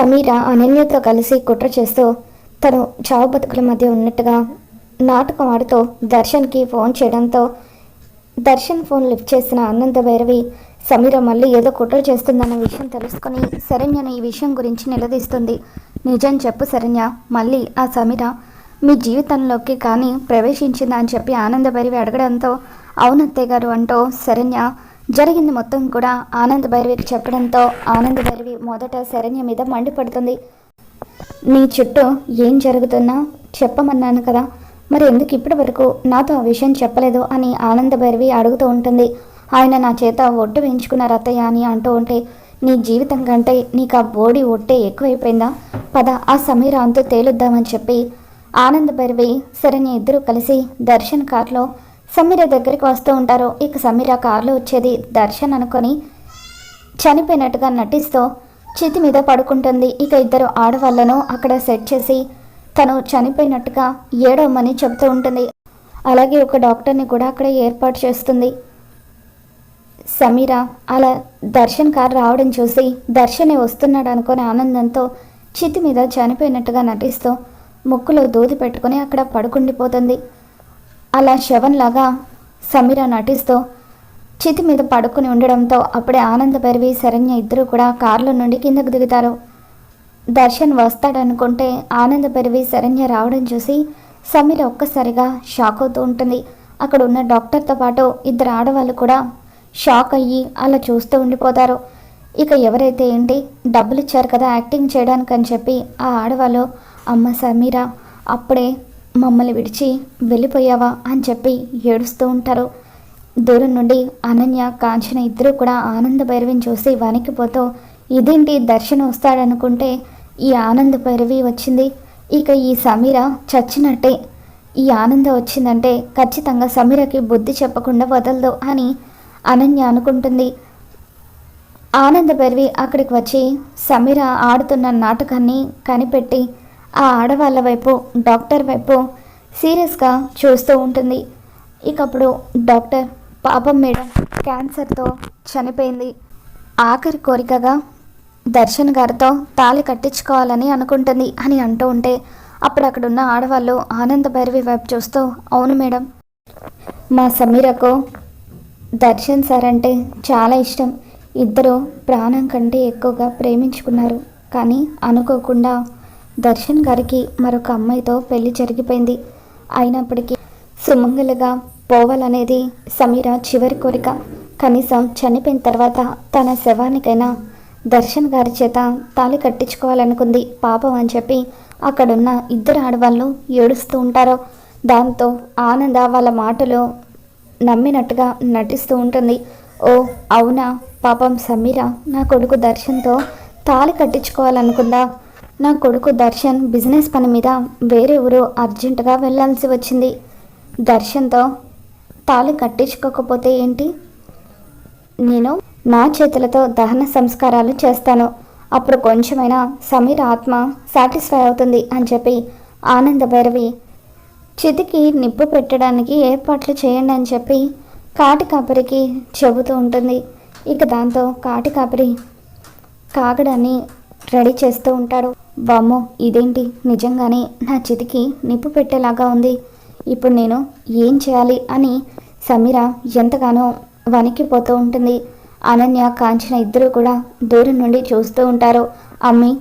సమీర అనన్యతో కలిసి కుట్ర చేస్తూ తను చావు బతుకుల మధ్య ఉన్నట్టుగా నాటకం ఆడుతూ దర్శన్కి ఫోన్ చేయడంతో దర్శన్ ఫోన్ లిఫ్ట్ చేసిన ఆనంద భైరవి సమీర మళ్ళీ ఏదో కుట్ర చేస్తుందన్న విషయం తెలుసుకొని శరణ్యను ఈ విషయం గురించి నిలదీస్తుంది. నిజం చెప్పు శరణ్య మళ్ళీ ఆ సమీర మీ జీవితంలోకి కానీ ప్రవేశించిందా? అని చెప్పి ఆనంద భైరవి అడగడంతో అవునత్తయ్య గారు అంటూ శరణ్య జరిగింది మొత్తం కూడా ఆనంద భైరవికి చెప్పడంతో ఆనంద భైరవి మొదట శరణ్య మీద మండిపడుతుంది. నీ చుట్టూ ఏం జరుగుతున్నా చెప్పమన్నాను కదా. మరి ఎందుకు ఇప్పటి వరకు నాతో ఆ విషయం చెప్పలేదు అని ఆనంద భైరవి అడుగుతూ ఉంటుంది. ఆయన నా చేత ఒట్టు వేయించుకున్నారు అత్తయ్య అని అంటూ ఉంటే నీ జీవితం కంటే నీకు ఆ బోడి ఒట్టే ఎక్కువైపోయిందా? పద ఆ సమీర తేలుద్దామని చెప్పి ఆనంద భైరవి శరణ్య ఇద్దరూ కలిసి దర్శన్ కార్లో సమీర దగ్గరికి వస్తూ ఉంటారు. ఇక సమీర కార్లో వచ్చేది దర్శన్ అనుకొని చనిపోయినట్టుగా నటిస్తూ చేతి మీద పడుకుంటుంది. ఇక ఇద్దరు ఆడవాళ్ళను అక్కడ సెట్ చేసి తను చనిపోయినట్టుగా ఏడవమని చెబుతూ ఉంటుంది. అలాగే ఒక డాక్టర్ని కూడా అక్కడ ఏర్పాటు చేస్తుంది. సమీర అలా దర్శన్ కారు రావడం చూసి దర్శనే వస్తున్నాడు అనుకుని ఆనందంతో చితి మీద చనిపోయినట్టుగా నటిస్తూ ముక్కులో దూది పెట్టుకుని అక్కడ పడుకుండిపోతుంది. అలా శవంలాగా సమీర నటిస్తూ చితి మీద పడుకుని ఉండడంతో అప్పుడే ఆనంద పెరివి శరణ్య ఇద్దరు కూడా కారులో నుండి కిందకు దిగుతారు. దర్శన్ వస్తాడనుకుంటే ఆనంద పెరివి శరణ్య రావడం చూసి సమీర ఒక్కసారిగా షాక్ అవుతూ ఉంటుంది. అక్కడ ఉన్న డాక్టర్తో పాటు ఇద్దరు ఆడవాళ్ళు కూడా షాక్ అయ్యి అలా చూస్తూ ఉండిపోతారు. ఇక ఎవరైతే ఏంటి డబ్బులు ఇచ్చారు కదా యాక్టింగ్ చేయడానికి అని చెప్పి ఆ ఆడవాళ్ళు అమ్మ సమీర అప్పుడే మమ్మల్ని విడిచి వెళ్ళిపోయావా అని చెప్పి ఏడుస్తూ ఉంటారు. దూరం నుండి అనన్య కాంచన ఇద్దరు కూడా ఆనంద భైరవిని చూసి వణికిపోతూ ఇదేంటి దర్శనం వస్తాడనుకుంటే ఈ ఆనంద భైరవి వచ్చింది. ఇక ఈ సమీర చచ్చినట్టే. ఈ ఆనందం వచ్చిందంటే ఖచ్చితంగా సమీరకి బుద్ధి చెప్పకుండా వదలదు అని అనన్య అనుకుంటుంది. ఆనంద భైరవి అక్కడికి వచ్చి సమీర ఆడుతున్న నాటకాన్ని కనిపెట్టి ఆ ఆడవాళ్ళ వైపు డాక్టర్ వైపు సీరియస్గా చూస్తూ ఉంటుంది. ఇకప్పుడు డాక్టర్ పాపం మేడం క్యాన్సర్తో చనిపోయింది. ఆఖరి కోరికగా దర్శన్ గారితో తాళి కట్టించుకోవాలని అనుకుంటుంది అని అంటూ ఉంటే అప్పుడు అక్కడున్న ఆడవాళ్ళు ఆనంద భైరవి వైపు చూస్తూ అవును మేడం మా సమీరకు దర్శన్ సార్ అంటే చాలా ఇష్టం. ఇద్దరు ప్రాణం కంటే ఎక్కువగా ప్రేమించుకున్నారు. కానీ అనుకోకుండా దర్శన్ గారికి మరొక అమ్మాయితో పెళ్ళి జరిగిపోయింది. అయినప్పటికీ సుమంగళగా పోవాలనేది సమీర చివరి కోరిక. కనీసం చనిపోయిన తర్వాత తన శవానికైనా దర్శన్ గారి చేత తాళి కట్టించుకోవాలనుకుంది. పాపం అని చెప్పి అక్కడున్న ఇద్దరు ఆడవాళ్ళు ఏడుస్తూ ఉంటారు. దాంతో ఆనంద వాళ్ళ మాటలు నమ్మినట్టుగా నటిస్తూ ఉంటుంది. ఓ అవునా? పాపం సమీర నా కొడుకు దర్శన్తో తాళి కట్టించుకోవాలనుకుందా? నా కొడుకు దర్శన్ బిజినెస్ పని మీద వేరే ఊరు అర్జెంటుగా వెళ్ళాల్సి వచ్చింది. దర్శన్తో తాళి కట్టించుకోకపోతే ఏంటి? నేను నా చేతులతో దహన సంస్కారాలు చేస్తాను. అప్పుడు కొంచెమైనా సమీర్ ఆత్మ సాటిస్ఫై అవుతుంది అని చెప్పి ఆనంద భైరవి చితికి నిప్పు పెట్టడానికి ఏర్పాట్లు చేయండి అని చెప్పి కాటి కాపరికి చెబుతూ ఉంటుంది. ఇక దాంతో కాటి కాపరి కాగడాన్ని రెడీ చేస్తూ ఉంటాడు. వామ్మో ఇదేంటి? నిజంగానే నా చితికి నిప్పు పెట్టేలాగా ఉంది. ఇప్పుడు నేను ఏం చేయాలి అని సమీర ఎంతగానో వణికిపోతూ ఉంటుంది. అనన్య కాంచన ఇద్దరు కూడా దూరం నుండి చూస్తూ ఉంటారు. అమ్మి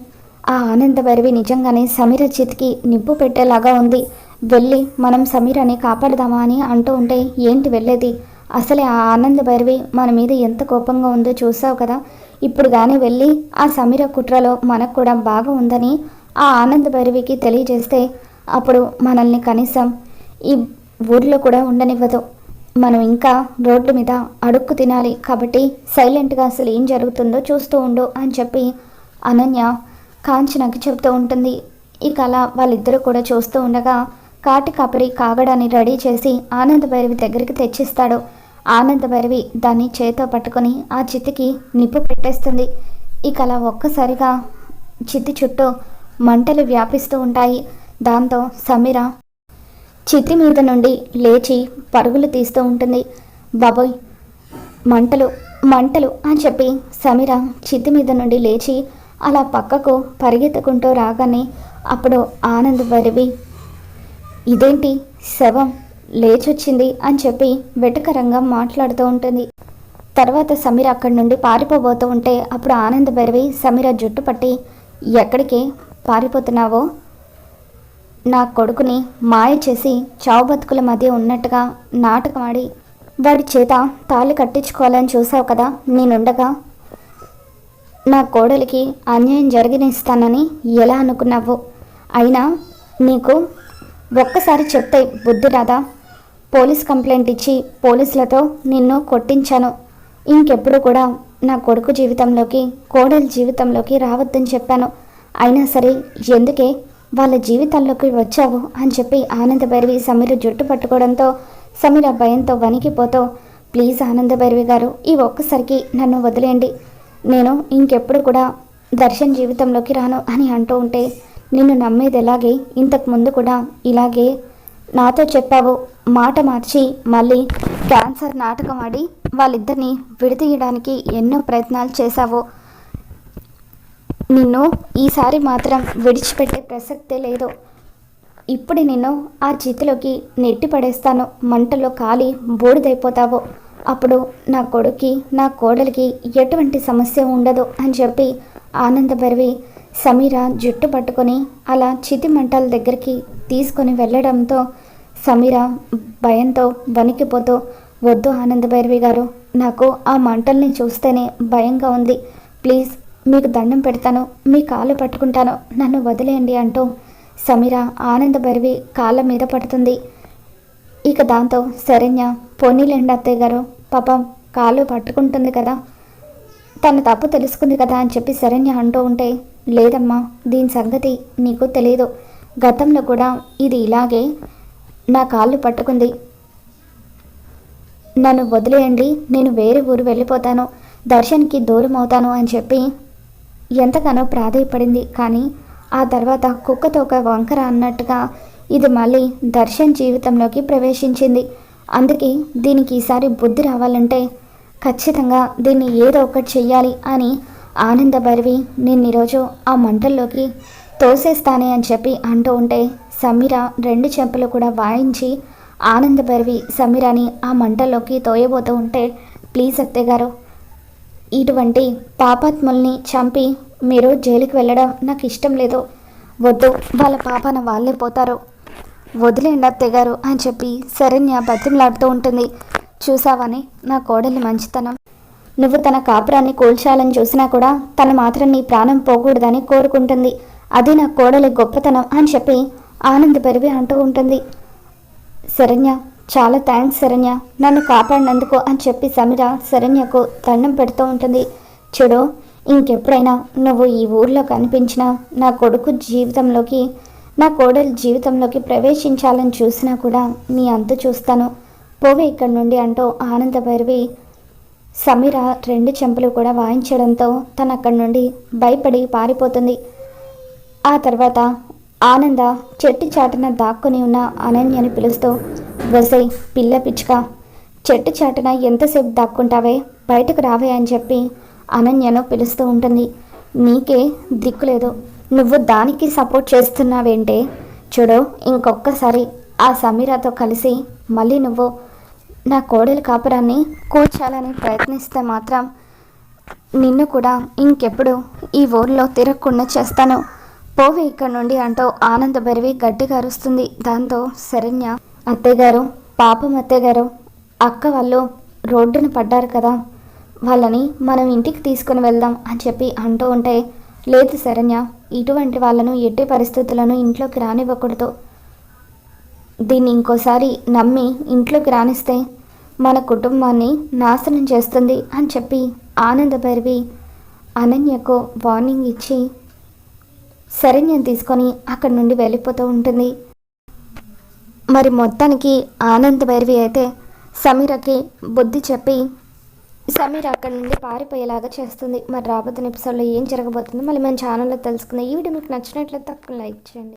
ఆ ఆనంద భైరవి నిజంగానే సమీర చితికి నిప్పు పెట్టేలాగా ఉంది. వెళ్ళి మనం సమీరాని కాపాడదామా అని అంటూ ఉంటే ఏంటి వెళ్ళేది? అసలే ఆ ఆనంద భైరవి మన మీద ఎంత కోపంగా ఉందో చూసావు కదా. ఇప్పుడు కానీ వెళ్ళి ఆ సమీర కుట్రలో మనకు కూడా బాగా ఉందని ఆ ఆనంద భైరవికి తెలియజేస్తే అప్పుడు మనల్ని కనీసం ఈ ఊర్లో కూడా ఉండనివ్వదు. మనం ఇంకా రోడ్ల మీద అడుక్కు తినాలి కాబట్టి సైలెంట్గా అసలు ఏం జరుగుతుందో చూస్తూ ఉండు అని చెప్పి అనన్య కాంచనకి చెప్తూ ఉంటుంది. ఇక అలా వాళ్ళిద్దరూ కూడా చూస్తూ ఉండగా కాటి కాపరి కాగడాన్ని రెడీ చేసి ఆనంద భైరవి దగ్గరికి తెచ్చిస్తాడు. ఆనందభైరవి దాన్ని చేతో పట్టుకొని ఆ చిత్తికి నిప్పు పెట్టేస్తుంది. ఇక అలా ఒక్కసారిగా చిత్తి చుట్టూ మంటలు వ్యాపిస్తూ ఉంటాయి. దాంతో సమీర చిత్తి మీద నుండి లేచి పరుగులు తీస్తూ ఉంటుంది. బాబోయ్ మంటలు మంటలు అని చెప్పి సమీర చిత్తి మీద నుండి లేచి అలా పక్కకు పరిగెత్తుకుంటూ రాగానే అప్పుడు ఆనంద్ బరివి ఇదేంటి శవం? లేచొచ్చింది అని చెప్పి వెటకరంగా మాట్లాడుతూ ఉంటుంది. తర్వాత సమీర అక్కడి నుండి పారిపోబోతూ ఉంటే అప్పుడు ఆనంద్ బెరవి సమీర జుట్టు పట్టి ఎక్కడికి పారిపోతున్నావో? నా కొడుకుని మాయ చేసి చావు బతుకుల మధ్య ఉన్నట్టుగా నాటకమాడి వాడి చేత తాళి కట్టించుకోవాలని చూసావు కదా నేనుండగా నా కోడలికి అన్యాయం జరిగినిస్తానని ఎలా అనుకున్నావు? అయినా నీకు ఒక్కసారి చెప్తే బుద్ధి రాదా? పోలీస్ కంప్లైంట్ ఇచ్చి పోలీసులతో నిన్ను కొట్టించాను. ఇంకెప్పుడు కూడా నా కొడుకు జీవితంలోకి కోడలి జీవితంలోకి రావద్దని చెప్పాను. అయినా సరే ఎందుకే వాళ్ళ జీవితాల్లోకి వచ్చావు అని చెప్పి ఆనంద భైరవి సమీర జుట్టు పట్టుకోవడంతో సమీర భయంతో వణికిపోతూ ప్లీజ్ ఆనంద భైరవి గారు ఈ ఒక్కసారికి నన్ను వదిలేయండి. నేను ఇంకెప్పుడు కూడా దర్శన్ జీవితంలోకి రాను అని అంటూ ఉంటే నిన్ను నమ్మేది ఎలాగే ఇంతకు ముందు కూడా ఇలాగే నాతో చెప్పావు. మాట మార్చి మళ్ళీ క్యాన్సర్ నాటకం ఆడి వాళ్ళిద్దరిని విడదీయడానికి ఎన్నో ప్రయత్నాలు చేశావు. నిన్ను ఈసారి మాత్రం విడిచిపెట్టే ప్రసక్తే లేదు. ఇప్పుడు నిన్ను ఆ చేతిలోకి నెట్టి పడేస్తాను. మంటలో కాలి బూడిదైపోతావు. అప్పుడు నా కొడుక్కి నా కోడలికి ఎటువంటి సమస్య ఉండదు అని చెప్పి ఆనందపరివి సమీర జుట్టు పట్టుకొని అలా చితి మంటల దగ్గరికి తీసుకొని వెళ్ళడంతో సమీర భయంతో వణికిపోతూ వద్దు ఆనంద భైరవి గారు నాకు ఆ మంటల్ని చూస్తేనే భయంగా ఉంది. ప్లీజ్ మీకు దండం పెడతాను మీ కాళ్ళు పట్టుకుంటాను నన్ను వదిలేయండి అంటూ సమీర ఆనంద భైరవి కాళ్ళ మీద పడుతుంది. ఇక దాంతో శరణ్య పొన్నీలేండి అత్తయ్య గారు పాపం కాళ్ళు పట్టుకుంటుంది కదా తన తప్పు తెలుసుకుంది కదా అని చెప్పి శరణ్య అంటూ ఉంటే లేదమ్మా దీని సంగతి నీకు తెలియదు గతంలో కూడా ఇది ఇలాగే నా కాళ్ళు పట్టుకుంది. నన్ను వదిలేయండి నేను వేరే ఊరు వెళ్ళిపోతాను దర్శన్కి దూరం అవుతాను అని చెప్పి ఎంతగానో ప్రాధాయపడింది. కానీ ఆ తర్వాత కుక్కతో ఒక వంకర అన్నట్టుగా ఇది మళ్ళీ దర్శన్ జీవితంలోకి ప్రవేశించింది. అందుకే దీనికి ఈసారి బుద్ధి రావాలంటే ఖచ్చితంగా దీన్ని ఏదో ఒకటి చెయ్యాలి అని ఆనంద భరివి నేను ఈరోజు ఆ మంటల్లోకి తోసేస్తానే అని చెప్పి అంటూ ఉంటే సమీర రెండు చెంపలు కూడా వాయించి ఆనందపరివి సమీరాని ఆ మంటల్లోకి తోయబోతూ ఉంటే ప్లీజ్ అత్తయ్య గారు ఇటువంటి పాపాత్ముల్ని చంపి మీరు జైలుకి వెళ్ళడం నాకు ఇష్టం లేదు. వద్దు వాళ్ళ పాపన వాళ్ళే పోతారు. వదిలేండి అత్తయ్య గారు అని చెప్పి శరణ్య బతిమలాడుతూ ఉంటుంది. చూసావని నా కోడలి మంచితనం. నువ్వు తన కాపురాన్ని కూల్చాలని చూసినా కూడా తను మాత్రం నీ ప్రాణం పోకూడదని కోరుకుంటుంది. అది నా కోడలి గొప్పతనం అని చెప్పి ఆనందపరివి అంటూ ఉంటుంది. శరణ్య చాలా థ్యాంక్స్ శరణ్య. నన్ను కాపాడినందుకు అని చెప్పి సమీర శరణ్యకు దండం పెడుతూ ఉంటుంది. చూడు ఇంకెప్పుడైనా నువ్వు ఈ ఊర్లో కనిపించినా నా కొడుకు జీవితంలోకి నా కోడలు జీవితంలోకి ప్రవేశించాలని చూసినా కూడా నీ అంతు చూస్తాను. పోవే ఇక్కడి నుండి అంటూ ఆనంద భైరవి సమీర రెండు చెంపలు కూడా వాయించడంతో తను అక్కడి నుండి భయపడి పారిపోతుంది. ఆ తర్వాత ఆనంద చెట్టు చాటున దాక్కుని ఉన్న అనన్యని పిలుస్తూ వసై పిల్ల పిచ్చుక చెట్టు చాటున ఎంతసేపు దాక్కుంటావే? బయటకు రావే అని చెప్పి అనన్యను పిలుస్తూ ఉంటుంది. నీకే దిక్కులేదు నువ్వు దానికి సపోర్ట్ చేస్తున్నావేంటే? చూడు ఇంకొక్కసారి ఆ సమీరాతో కలిసి మళ్ళీ నువ్వు నా కోడలి కాపురాన్ని కూర్చాలని ప్రయత్నిస్తే మాత్రం నిన్ను కూడా ఇంకెప్పుడు ఈ ఊర్లో తిరగకుండా చేస్తాను. పోవే ఇక్కడ నుండి అంటూ ఆనంద బరివి గట్టిగా అరుస్తుంది. దాంతో శరణ్య అత్తయ్యగారు పాపం అత్తయ్యగారు అక్క వాళ్ళు రోడ్డున పడ్డారు కదా వాళ్ళని మనం ఇంటికి తీసుకుని వెళ్దాం అని చెప్పి అంటూ ఉంటే లేదు శరణ్య ఇటువంటి వాళ్ళను ఎట్టి పరిస్థితులను ఇంట్లోకి రానివ్వకూడదు. దీన్ని ఇంకోసారి నమ్మి ఇంట్లోకి రానిస్తే మన కుటుంబాన్ని నాశనం చేస్తుంది అని చెప్పి ఆనంద భైరవి అనన్యకు వార్నింగ్ ఇచ్చి శరణ్యం తీసుకొని అక్కడి నుండి వెళ్ళిపోతూ ఉంటుంది. మరి మొత్తానికి ఆనంద్ భైరవి అయితే సమీరకి బుద్ధి చెప్పి సమీర అక్కడి నుండి పారిపోయేలాగా చేస్తుంది. మరి రాబోతున్న ఎపిసోడ్లో ఏం జరగబోతుందో మళ్ళీ మన ఛానల్లో తెలుసుకుందాం. ఈ వీడియో మీకు నచ్చినట్లయితే తక్కువ లైక్ చేయండి.